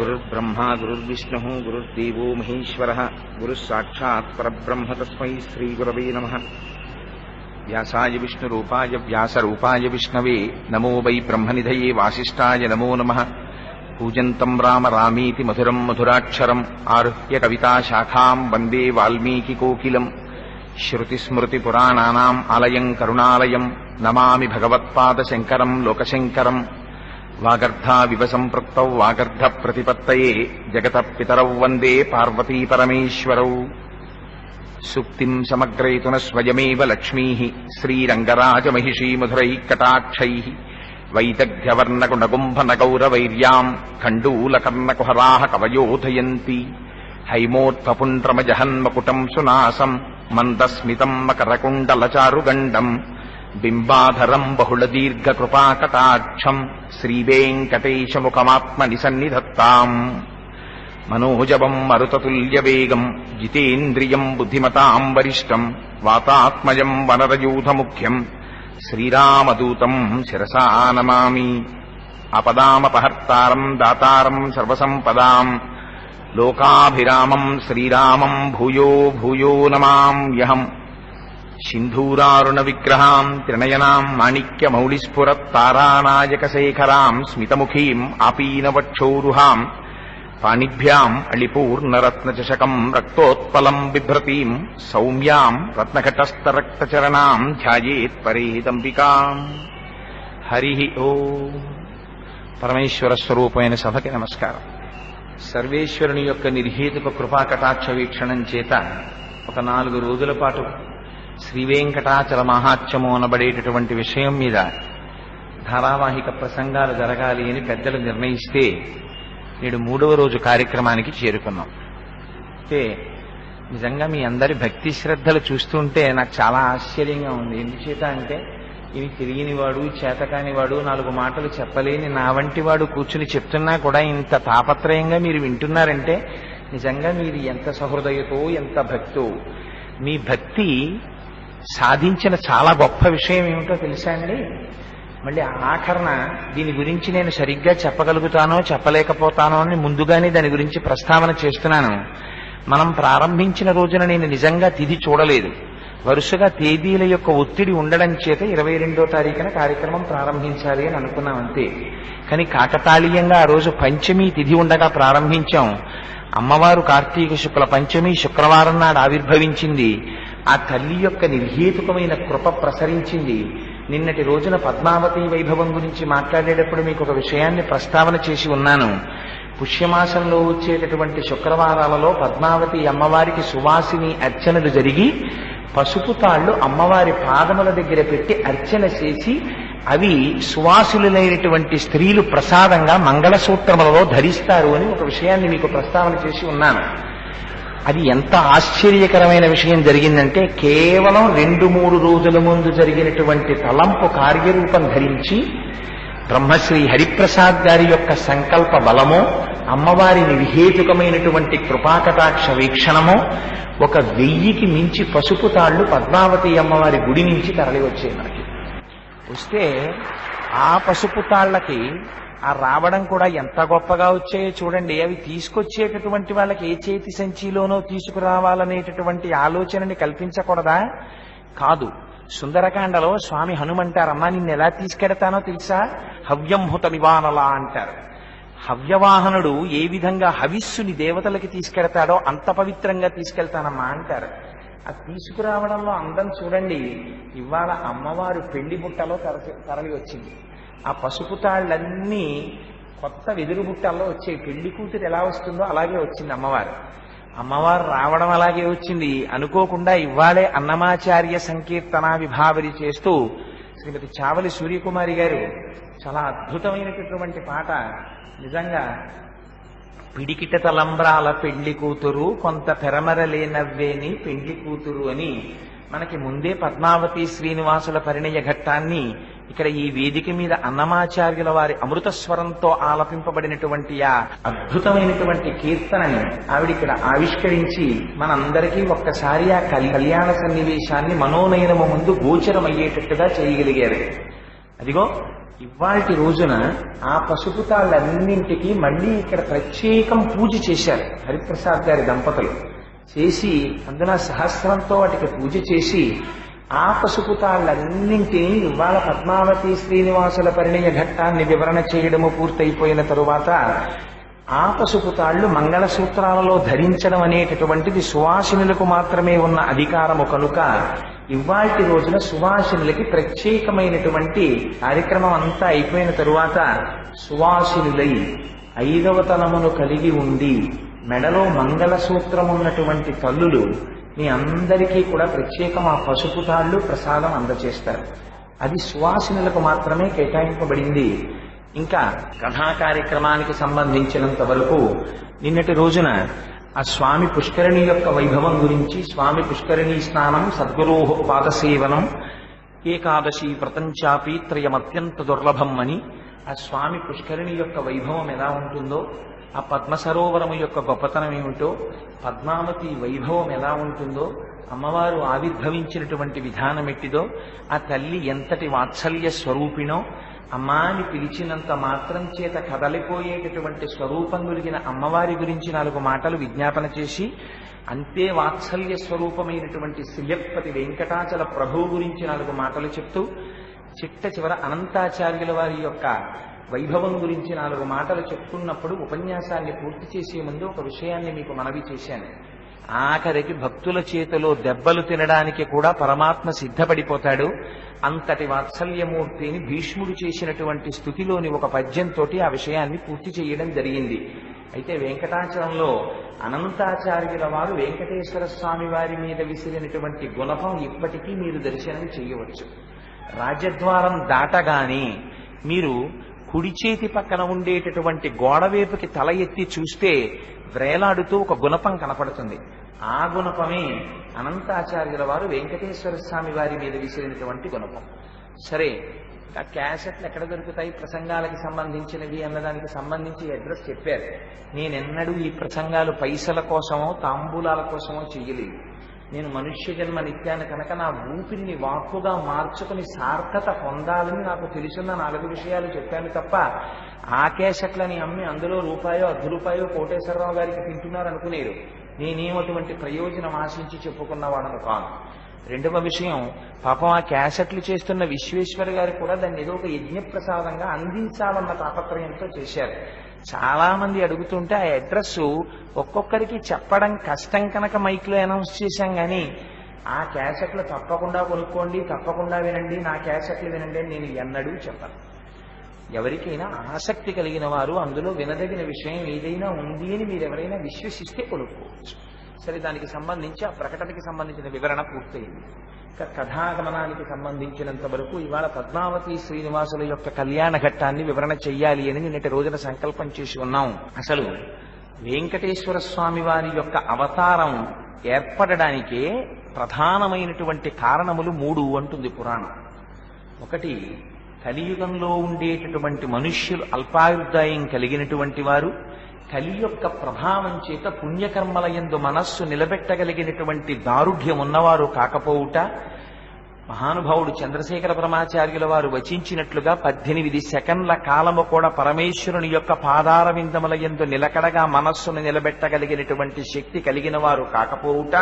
గురుర్బ్రహ్మ గురుర్విష్ణు గురుర్దేవో మహేశ్వర. గురుసాక్షాత్ పరబ్రహ్మ తస్మై శ్రీగురవే నమ. వ్యాసాయ విష్ణురూపాయ వ్యాసరూపాయ విష్ణవే నమో వై బ్రహ్మనిధయే వాసిష్టాయ నమో నమ. పూజంతం రామ రామీతి మధురం మధురాక్షరం ఆరుహ్య కవితాశాఖాం వందే వాల్మీకికోకిలం శృతిస్మృతిపురాణానాం ఆలయం కరుణాలయం. నమామి భగవత్పాదశంకరం లోకశంకరం. వాగర్ధావివ సంపృక్త వాగర్ధ ప్రతిపత్తయే జగత పితరౌ వందే పార్వతీ పరమేశ్వరౌ సుక్తిం సమగ్రయతున స్వయమేవ లక్ష్మీ శ్రీరంగరాజమహిషీ మధురై కటాక్షై వైదగ్ధ్యవర్ణగుణగుంభనగౌరవైర్యాం ఖండూలకర్ణకుహరా కవయోధయంతి. హైమోత్పపుండ్రమజహన్మకుటం సునాసం మందస్మితం మకరకుండలచారుగండం. బింబాధరం బహుళదీర్ఘకృపాకటాక్షం శ్రీవేంకటేశముఖమాత్మని సన్నిధత్తాం మనోజవం మరుతతుల్యవేగం జితేంద్రియం బుద్ధిమతాం వరిష్టం వాతాత్మజం వనరయూధముఖ్యం శ్రీరామదూతం శిరసా నమామి అపదామపహర్తారం దాతారం సర్వసంపదాం లోకాభిరామం శ్రీరామం భూయో భూయో నమామ్యహం సింధూరారుణ విగ్రహాం త్రినయనాం మాణిక్యమౌళిస్ఫురత్తారానాయకశేఖరాం స్మితముఖీం ఆపీనవక్షోరుహాం పాణిభ్యాం అళిపూర్ణరత్నచషకం రక్తోత్పలం బిభ్రతీం సౌమ్యాం రత్నఘటస్థరక్తచరణాం ధ్యాయేత్ పరేదంబికాం హరి ఓ పరమేశ్వర స్వరూపమైన సభకి నమస్కారం। సర్వేశ్వరుని యొక్క నిర్హేతుక కృపాకటాక్ష వీక్షణం చేత ఒక నాలుగు రోజుల పాటు శ్రీవేంకటాచల మహాత్యము అనబడేటటువంటి విషయం మీద ధారావాహిక ప్రసంగాలు జరగాలి అని పెద్దలు నిర్ణయిస్తే నేడు మూడవ రోజు కార్యక్రమానికి చేరుకున్నాం. అయితే నిజంగా మీ అందరి భక్తి శ్రద్ధలు చూస్తుంటే నాకు చాలా ఆశ్చర్యంగా ఉంది. ఎందుచేత అంటే ఇవి తెలియనివాడు చేతకానివాడు నాలుగు మాటలు చెప్పలేని నా వంటి వాడు కూర్చుని చెప్తున్నా కూడా ఇంత తాపత్రయంగా మీరు వింటున్నారంటే నిజంగా మీరు ఎంత సహృదయతో ఎంత భక్తో. మీ భక్తి సాధించిన చాలా గొప్ప విషయం ఏమిటో తెలుసా అండి? మళ్ళీ ఆఖరణ దీని గురించి నేను సరిగ్గా చెప్పగలుగుతానో చెప్పలేకపోతానో అని ముందుగానే దాని గురించి ప్రస్తావన చేస్తున్నాను. మనం ప్రారంభించిన రోజున నేను నిజంగా తిథి చూడలేదు. వరుసగా తేదీల యొక్క ఒత్తిడి ఉండడం చేత ఇరవై రెండో తారీఖున కార్యక్రమం ప్రారంభించాలి అని అనుకున్నాం అంతే. కానీ కాకతాళీయంగా ఆ రోజు పంచమి తిథి ఉండగా ప్రారంభించాం. అమ్మవారు కార్తీక శుక్ల పంచమి శుక్రవారం నాడు ఆవిర్భవించింది. ఆ తల్లి యొక్క నిర్హేతుకమైన కృప ప్రసరించింది. నిన్నటి రోజున పద్మావతి వైభవం గురించి మాట్లాడేటప్పుడు మీకు ఒక విషయాన్ని ప్రస్తావన చేసి ఉన్నాను. పుష్యమాసంలో వచ్చేటటువంటి శుక్రవారాలలో పద్మావతి అమ్మవారికి సువాసిని అర్చనలు జరిగి పసుపు తాళ్ళు అమ్మవారి పాదముల దగ్గర పెట్టి అర్చన చేసి అవి సువాసులైనటువంటి స్త్రీలు ప్రసాదంగా మంగళసూత్రములలో ధరిస్తారు అని ఒక విషయాన్ని మీకు ప్రస్తావన చేసి ఉన్నాను. అది ఎంత ఆశ్చర్యకరమైన విషయం జరిగిందంటే కేవలం రెండు మూడు రోజుల ముందు జరిగినటువంటి తలంపు కార్యరూపం ధరించి బ్రహ్మశ్రీ హరిప్రసాద్ గారి యొక్క సంకల్ప బలమో అమ్మవారి విహేతుకమైనటువంటి కృపాకటాక్ష వీక్షణమో ఒక వెయ్యికి మించి పసుపు తాళ్ళు పద్మావతి అమ్మవారి గుడి నుంచి తరలి వచ్చాయి మనకి. వస్తే ఆ పసుపు తాళ్ళకి ఆ రావడం కూడా ఎంత గొప్పగా వచ్చాయో చూడండి. అవి తీసుకొచ్చేటటువంటి వాళ్ళకి ఏ చేతి సంచిలోనో తీసుకురావాలనేటటువంటి ఆలోచనని కల్పించకూడదా? కాదు. సుందరకాండలో స్వామి హనుమంటారమ్మా నిన్ను ఎలా తీసుకెడతానో తెలుసా? హవ్యంహుత నివానలా అంటారు. హవ్యవాహనుడు ఏ విధంగా హవిస్సుని దేవతలకి తీసుకెడతాడో అంత పవిత్రంగా తీసుకెళ్తానమ్మా అంటారు. అది తీసుకురావడంలో అందం చూడండి. ఇవాళ అమ్మవారు పెళ్ళి బుట్టలో తరలి తరలి వచ్చింది ఆ పసుపు తాళ్ళన్నీ కొత్త వెదురు బుట్టల్లో వచ్చాయి. పెళ్ళి కూతురు ఎలా వస్తుందో అలాగే వచ్చింది అమ్మవారు. అమ్మవారు రావడం అలాగే వచ్చింది. అనుకోకుండా ఇవ్వాలే అన్నమాచార్య సంకీర్తన విభావరి చేస్తూ శ్రీమతి చావలి సూర్యకుమారి గారు చాలా అద్భుతమైనటువంటి పాట. నిజంగా పిడికిట తలంబ్రాల పెళ్ళి కూతురు కొంత పెరమరలే నవ్వేని పెళ్ళి కూతురు అని మనకి ముందే పద్మావతి శ్రీనివాసుల పరిణయ ఘట్టాన్ని ఇక్కడ ఈ వేదిక మీద అన్నమాచార్యుల వారి అమృత స్వరంతో ఆలపింపబడినటువంటి ఆ అద్భుతమైనటువంటి కీర్తనని ఆవిడ ఇక్కడ ఆవిష్కరించి మనందరికీ ఒక్కసారి ఆ కళ్యాణ సన్నివేశాన్ని మనోనయనము ముందు గోచరమయ్యేటట్టుగా చేయగలిగారు. అదిగో ఇవాటి రోజున ఆ పసుపు తాళ్ళన్నింటికి మళ్ళీ ఇక్కడ ప్రత్యేకం పూజ చేశారు హరిప్రసాద్ గారి దంపతులు. చేసి అందున సహస్రంతో వాటికి పూజ చేసి ఆ పసుపుతాళ్ళన్నింటినీ ఇవాళ పద్మావతి శ్రీనివాసుల పరిణయ ఘట్టాన్ని వివరణ చేయడము పూర్తయిపోయిన తరువాత ఆ పసుపుతాళ్ళు మంగళసూత్రాలలో ధరించడం అనేటటువంటిది సువాసినులకు మాత్రమే ఉన్న అధికారము కనుక ఇవాటి రోజున సువాసినులకి ప్రత్యేకమైనటువంటి కార్యక్రమం అంతా అయిపోయిన తరువాత సువాసినులై ఐదవ తలమును కలిగి ఉండి మెడలో మంగళసూత్రం ఉన్నటువంటి తల్లులు మీ అందరికీ కూడా ప్రత్యేకం ఆ పసుపు తాళ్ళు ప్రసాదం అందచేస్తారు అది సువాసినులకు మాత్రమే కేటాయింపబడింది. ఇంకా కథా కార్యక్రమానికి సంబంధించినంత వరకు నిన్నటి రోజున ఆ స్వామి పుష్కరిణి యొక్క వైభవం గురించి స్వామి పుష్కరిణి స్నానం సద్గురో పాదసేవనం ఏకాదశి వ్రతం చాపి త్రయమత్యంత దుర్లభం అని ఆ స్వామి పుష్కరిణి యొక్క వైభవం ఎలా ఉంటుందో ఆ పద్మ సరోవరము యొక్క గొప్పతనం ఏమిటో పద్మావతి వైభవం ఎలా ఉంటుందో అమ్మవారు ఆవిర్భవించినటువంటి విధానం ఎట్టిదో ఆ తల్లి ఎంతటి వాత్సల్య స్వరూపిణో అమ్మాని పిలిచినంత మాత్రం చేత కదలిపోయేటటువంటి స్వరూపం కలిగిన అమ్మవారి గురించి నాలుగు మాటలు విజ్ఞాపన చేసి అంతే వాత్సల్య స్వరూపమైనటువంటి శిల్యపతి వెంకటాచల ప్రభువు గురించి నాలుగు మాటలు చెప్తూ చిట్ట చివర అనంతాచార్యుల వారి యొక్క వైభవం గురించి నాలుగు మాటలు చెప్పుకున్నప్పుడు ఉపన్యాసాన్ని పూర్తి చేసే ముందు ఒక విషయాన్ని మీకు మనవి చేశాను. ఆఖరికి భక్తుల చేతిలో దెబ్బలు తినడానికి కూడా పరమాత్మ సిద్ధపడిపోతాడు. అంతటి వాత్సల్యమూర్తిని భీష్ముడు చేసినటువంటి స్థుతిలోని ఒక పద్యంతో ఆ విషయాన్ని పూర్తి చేయడం జరిగింది. అయితే వెంకటాచలంలో అనంతాచార్యుల వారు వెంకటేశ్వర స్వామి వారి మీద విసిరినటువంటి గుణపం ఇప్పటికీ మీరు దర్శనం చేయవచ్చు. రాజద్వారం దాటగానే మీరు కుడి చేతి పక్కన ఉండేటటువంటి గోడవేపుకి తల ఎత్తి చూస్తే వ్రేలాడుతూ ఒక గుణపం కనపడుతుంది. ఆ గుణపమే అనంతాచార్యుల వారు వెంకటేశ్వర స్వామి వారి మీద విసిరినటువంటి గుణపం. సరే ఆ క్యాసెట్లు ఎక్కడ దొరుకుతాయి? ప్రసంగాలకి సంబంధించినవి అన్నదానికి సంబంధించి అడ్రస్ చెప్పారు. నేనెన్నడూ ఈ ప్రసంగాలు పైసల కోసమో తాంబూలాల కోసమో చెయ్యలేదు. నేను మనుష్య జన్మ నిత్యాన్ని కనుక నా ఊపిరిని వాక్కుగా మార్చుకుని సార్థత పొందాలని నాకు తెలిసిన నాలుగు విషయాలు చెప్పాను తప్ప ఆ అమ్మి అందులో రూపాయో అర్ధ రూపాయో కోటేశ్వరరావు గారికి తింటున్నారు అనుకునేరు నేనేం అటువంటి ప్రయోజనం ఆశించి చెప్పుకున్నవాడను కాను. రెండవ విషయం పాపం ఆ క్యాసెట్లు చేస్తున్న విశ్వేశ్వర గారు కూడా దాన్ని ఏదో ఒక యజ్ఞప్రసాదంగా అందించాలన్న తాపత్రయంతో చేశారు. చాలా మంది అడుగుతుంటే ఆ అడ్రస్ ఒక్కొక్కరికి చెప్పడం కష్టం కనుక మైక్లో అనౌన్స్ చేశాం కానీ ఆ క్యాసెట్లు తప్పకుండా కొనుక్కోండి తప్పకుండా వినండి నా క్యాసెట్లు వినండి అని నేను ఎన్నడూ చెప్పను. ఎవరికైనా ఆసక్తి కలిగిన వారు అందులో వినదగిన విషయం ఏదైనా ఉంది అని మీరు ఎవరైనా విశ్వసిస్తే కొనుక్కోవచ్చు. సరే దానికి సంబంధించి ఆ ప్రకటనకి సంబంధించిన వివరణ పూర్తయింది. కథాగమనానికి సంబంధించినంత వరకు ఇవాళ పద్మావతి శ్రీనివాసుల యొక్క కళ్యాణ ఘట్టాన్ని వివరణ చెయ్యాలి అని నిన్నటి రోజున సంకల్పం చేసి ఉన్నాం. అసలు వెంకటేశ్వర స్వామి వారి యొక్క అవతారం ఏర్పడడానికే ప్రధానమైనటువంటి కారణములు మూడు అంటుంది పురాణం. ఒకటి కలియుగంలో ఉండేటటువంటి మనుష్యులు అల్పాయుర్దాయం కలిగినటువంటి వారు. కలి యొక్క ప్రభావం చేత పుణ్యకర్మల యందు మనస్సు నిలబెట్టగలిగినటువంటి దారుఢ్యం ఉన్నవారు కాకపోవుట మహానుభావుడు చంద్రశేఖర పరమాచార్యుల వారు వచించినట్లుగా పద్దెనిమిది సెకండ్ల కాలము కూడా పరమేశ్వరుని యొక్క పాదార విందముల యందు నిలకడగా మనస్సును నిలబెట్టగలిగినటువంటి శక్తి కలిగిన వారు కాకపోవుట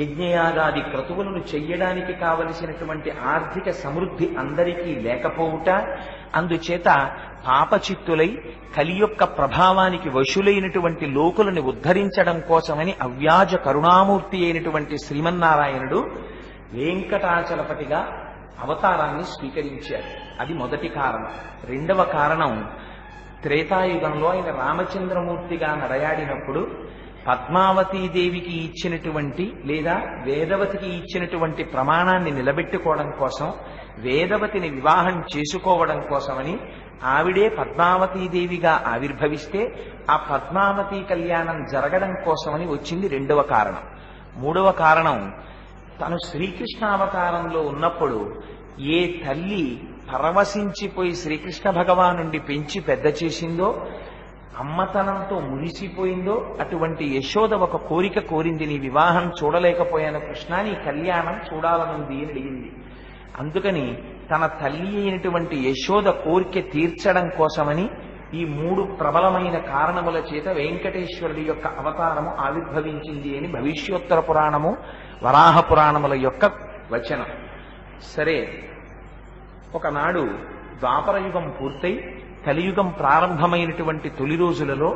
యజ్ఞయాగాది క్రతువులను చెయ్యడానికి కావలసినటువంటి ఆర్థిక సమృద్ధి అందరికీ లేకపోవుట అందుచేత పాపచిత్తులై కలి యొక్క ప్రభావానికి వశులైనటువంటి లోకులను ఉద్ధరించడం కోసమని అవ్యాజ కరుణామూర్తి అయినటువంటి శ్రీమన్నారాయణుడు వెంకటాచలపతిగా అవతారాన్ని స్వీకరించారు. అది మొదటి కారణం. రెండవ కారణం త్రేతాయుగంలో ఆయన రామచంద్రమూర్తిగా నడయాడినప్పుడు పద్మావతీదేవికి ఇచ్చినటువంటి లేదా వేదవతికి ఇచ్చినటువంటి ప్రమాణాన్ని నిలబెట్టుకోవడం కోసం వేదవతిని వివాహం చేసుకోవడం కోసమని ఆవిడే పద్మావతీదేవిగా ఆవిర్భవిస్తే ఆ పద్మావతి కళ్యాణం జరగడం కోసమని వచ్చింది రెండవ కారణం. మూడవ కారణం తను శ్రీకృష్ణావతారంలో ఉన్నప్పుడు ఏ తల్లి పరవశించిపోయి శ్రీకృష్ణ భగవానుండి పెంచి పెద్ద చేసిందో అమ్మతనంతో మునిసిపోయిందో అటువంటి యశోద ఒక కోరిక కోరింది నీ వివాహం చూడలేకపోయాను కృష్ణ నీ కళ్యాణం చూడాలనుంది అని అడిగింది. అందుకని తన తల్లి అయినటువంటి యశోద కోరిక తీర్చడం కోసమని ఈ మూడు ప్రబలమైన కారణముల చేత వెంకటేశ్వరుడి యొక్క అవతారము ఆవిర్భవించింది అని భవిష్యోత్తర పురాణము వరాహ పురాణముల యొక్క వచనం. సరే ఒకనాడు ద్వాపరయుగం పూర్తయి కలియుగం ప్రారంభమైనటువంటి తొలి రోజులలో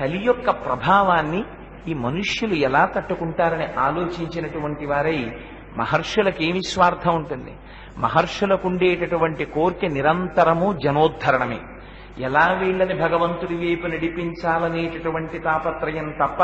కలి యొక్క ప్రభావాన్ని ఈ మనుష్యులు ఎలా తట్టుకుంటారని ఆలోచించినటువంటి వారై మహర్షులకి ఏమి స్వార్థం ఉంటుంది? మహర్షులకు ఉండేటటువంటి కోరిక నిరంతరము జనోద్ధరణమే. ఎలా వీళ్ళని భగవంతుడి వైపు నడిపించాలనేటటువంటి తాపత్రయం తప్ప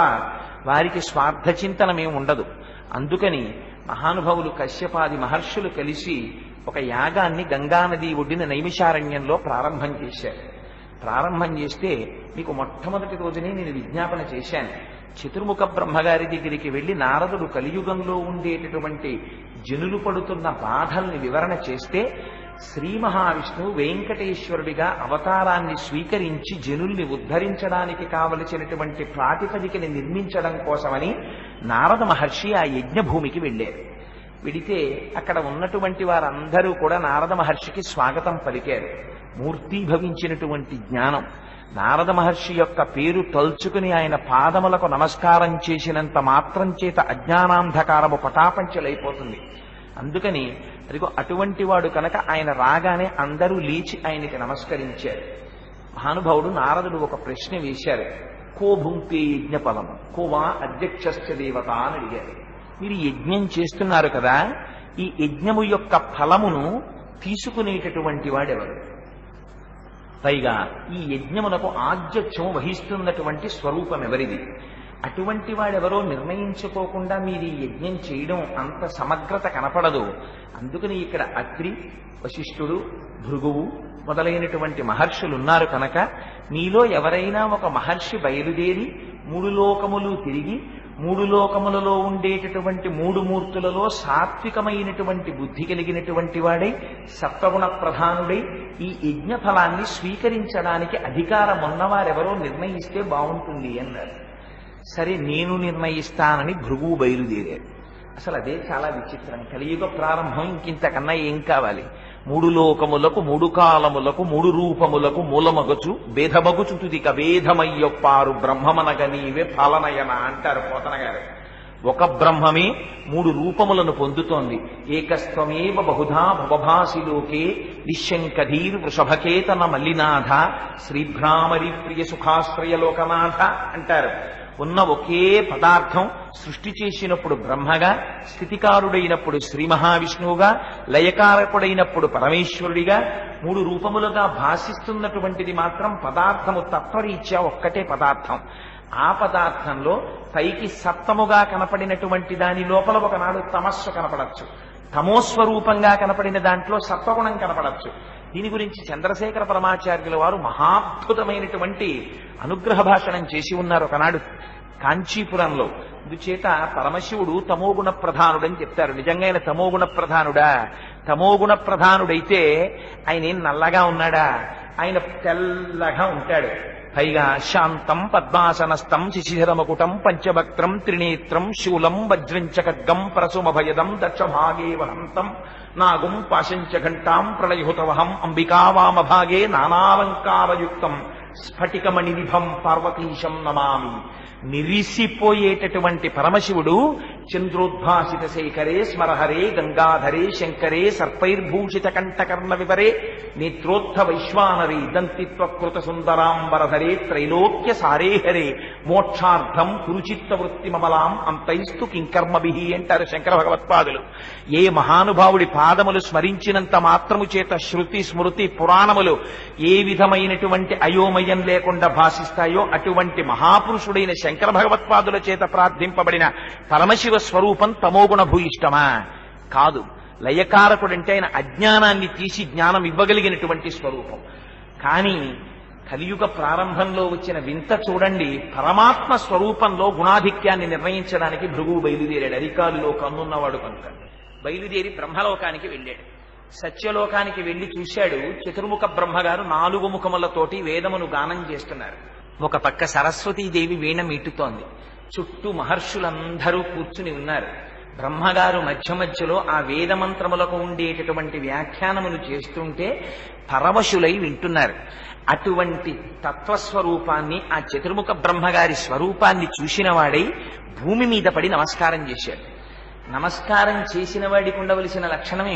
వారికి స్వార్థ చింతనమేం ఉండదు. అందుకని మహానుభావులు కశ్యపాది మహర్షులు కలిసి ఒక యాగాన్ని గంగానది ఒడ్డిన నైమిషారణ్యంలో ప్రారంభం చేశారు. ప్రారంభం చేస్తే మీకు మొట్టమొదటి రోజునే నేను విజ్ఞాపన చేశాను. చతుర్ముఖ బ్రహ్మగారి దగ్గరికి వెళ్ళి నారదుడు కలియుగంలో ఉండేటటువంటి జనులు పడుతున్న బాధల్ని వివరణ చేస్తే శ్రీ మహావిష్ణువు వెంకటేశ్వరుడిగా అవతారాన్ని స్వీకరించి జనుల్ని ఉద్ధరించడానికి కావలసినటువంటి ప్రాతిపదికని నిర్మించడం కోసమని నారద మహర్షి ఆ యజ్ఞభూమికి వెళ్ళారు. వెడితే అక్కడ ఉన్నటువంటి వారందరూ కూడా నారద మహర్షికి స్వాగతం పలికారు. మూర్తీభవించినటువంటి జ్ఞానం. నారద మహర్షి యొక్క పేరు తలుచుకుని ఆయన పాదములకు నమస్కారం చేసినంత మాత్రం చేత అజ్ఞానాంధకారము పటాపంచలైపోతుంది. అందుకని అదిగో అటువంటి వాడు కనుక ఆయన రాగానే అందరూ లేచి ఆయనకి నమస్కరించారు. మహానుభావుడు నారదుడు ఒక ప్రశ్న వేశారు. కో భుంక్తి యజ్ఞఫలం? కోవా అధ్యక్షస్య దేవత? అని అడిగారు. మీరు యజ్ఞం చేస్తున్నారు కదా ఈ యజ్ఞము యొక్క ఫలమును తీసుకునేటటువంటి వాడెవరు? పైగా ఈ యజ్ఞమునకు ఆధ్యక్షము వహిస్తున్నటువంటి స్వరూపం ఎవరిది అటువంటి వాడెవరో నిర్ణయించుకోకుండా మీరు ఈ యజ్ఞం చేయడం అంత సమగ్రత కనపడదు. అందుకని ఇక్కడ అత్రి వశిష్ఠుడు భృగువు మొదలైనటువంటి మహర్షులు ఉన్నారు కనుక మీలో ఎవరైనా ఒక మహర్షి బయలుదేరి మూడు లోకములు తిరిగి మూడు లోకములలో ఉండేటటువంటి మూడు మూర్తులలో సాత్వికమైనటువంటి బుద్ధి కలిగినటువంటి వాడై సత్వగుణ ప్రధానుడై. ఈ యజ్ఞ ఫలాన్ని స్వీకరించడానికి అధికారం ఉన్నవారెవరో నిర్ణయిస్తే బాగుంటుంది అన్నారు. సరే నేను నిర్ణయిస్తానని భృగువు బయలుదేరాడు. అసలు అదే చాలా విచిత్రం. కలియుగ ప్రారంభం ఇంకింతకన్నా ఏం కావాలి? మూడు లోకములకు మూడు కాలములకు మూడు రూపములకు మూలమగచు భేదమగుచు తుదిక భేదమయ్యొప్పారు బ్రహ్మమనగ నీవే ఫలనయన అంటారు పోతన గారు. ఒక బ్రహ్మమే మూడు రూపములను పొందుతోంది. ఏకస్త్వమేవ బహుధా భవభాసిలోకే నిశంకధీర్ వృషభకేతన మల్లినాథ శ్రీభ్రామరి ప్రియ సుఖాశ్రయ లోకనాథ అంటారు. ఉన్న ఒకే పదార్థం సృష్టి చేసినప్పుడు బ్రహ్మగా స్థితికారుడైనప్పుడు శ్రీ మహావిష్ణువుగా లయకారకుడైనప్పుడు పరమేశ్వరుడిగా మూడు రూపములుగా భాషిస్తున్నటువంటిది మాత్రం పదార్థము తత్వరీత్యా ఒక్కటే పదార్థం. ఆ పదార్థంలో పైకి సప్తముగా కనపడినటువంటి దాని లోపల ఒకనాడు తమస్సు కనపడచ్చు. తమోస్వరూపంగా కనపడిన దాంట్లో సత్వగుణం కనపడచ్చు. దీని గురించి చంద్రశేఖర పరమాచార్యుల వారు మహాద్భుతమైనటువంటి అనుగ్రహ భాషణం చేసి ఉన్నారు ఒకనాడు కాంచీపురంలో. ఇందుచేత పరమశివుడు తమోగుణ ప్రధానుడని చెప్తారు. నిజంగా ఆయన తమోగుణ ప్రధానుడా? తమోగుణ ప్రధానుడైతే ఆయన ఏం నల్లగా ఉన్నాడా? ఆయన తెల్లగా ఉంటాడు. పైగా శాంతం పద్మాసనస్థం శిశిధరమకుటం పంచభక్త్రం త్రినేత్రం శూలం వజ్రంచకగ్గం పరసుమభయదం దక్షభాగే వహంతం నాగుం పాశంచ ఘంటాం ప్రళయహుతవహం అంబికావామభాగే నానాలంకారయుక్తం స్ఫటికమణి స్ఫటికమణినిభం పార్వతీశం నమామి నిరిసిపోయేటటువంటి పరమశివుడు చంద్రోద్భాసిత శేఖరే స్మరహరే గంగాధరే శంకరే సర్పైర్భూషిత కంఠకర్ణ వివరే నేత్రోత్థ వైశ్వానరే దంతిత్వకృత సుందరాంబరధరే త్రైలోక్య సారేహరే మోక్షార్థం కురుచిత్త వృత్తిమమలాం అంతైస్తు కింకర్మభి అంటారు శంకర భగవత్పాదులు। ఏ మహానుభావుడి పా పాదములు స్మరించినంత మాత్రము చేత శృతి స్మృతి పురాణములు ఏ విధమైనటువంటి అయోమయం లేకుండా భాషిస్తాయో అటువంటి మహాపురుషుడైన శంకర భగవత్పాదుల చేత ప్రార్థింపబడిన పరమశివ స్వరూపం తమోగుణ భూయిష్టమా కాదు. లయకారకుడంటే ఆయన అజ్ఞానాన్ని తీసి జ్ఞానం ఇవ్వగలిగినటువంటి స్వరూపం. కానీ కలియుగ ప్రారంభంలో వచ్చిన వింత చూడండి పరమాత్మ స్వరూపంలో గుణాధిక్యాన్ని నిర్ణయించడానికి భృగువు బయలుదేరాడు. అధికారులో కన్నున్నవాడు కనుక. బయలుదేరి బ్రహ్మలోకానికి వెళ్ళాడు. సత్యలోకానికి వెళ్ళి చూశాడు చతుర్ముఖ బ్రహ్మగారు నాలుగు ముఖములతోటి వేదమును గానం చేస్తున్నారు. ఒక పక్క సరస్వతీదేవి వీణ మీటుతోంది. చుట్టూ మహర్షులందరూ కూర్చుని ఉన్నారు. బ్రహ్మగారు మధ్య మధ్యలో ఆ వేదమంత్రములకు ఉండేటటువంటి వ్యాఖ్యానములు చేస్తుంటే పరవశులై వింటున్నారు. అటువంటి తత్వస్వరూపాన్ని ఆ చతుర్ముఖ బ్రహ్మగారి స్వరూపాన్ని చూసిన వాడై భూమి మీద పడి నమస్కారం చేశాడు. నమస్కారం చేసిన వాడికి ఉండవలసిన లక్షణం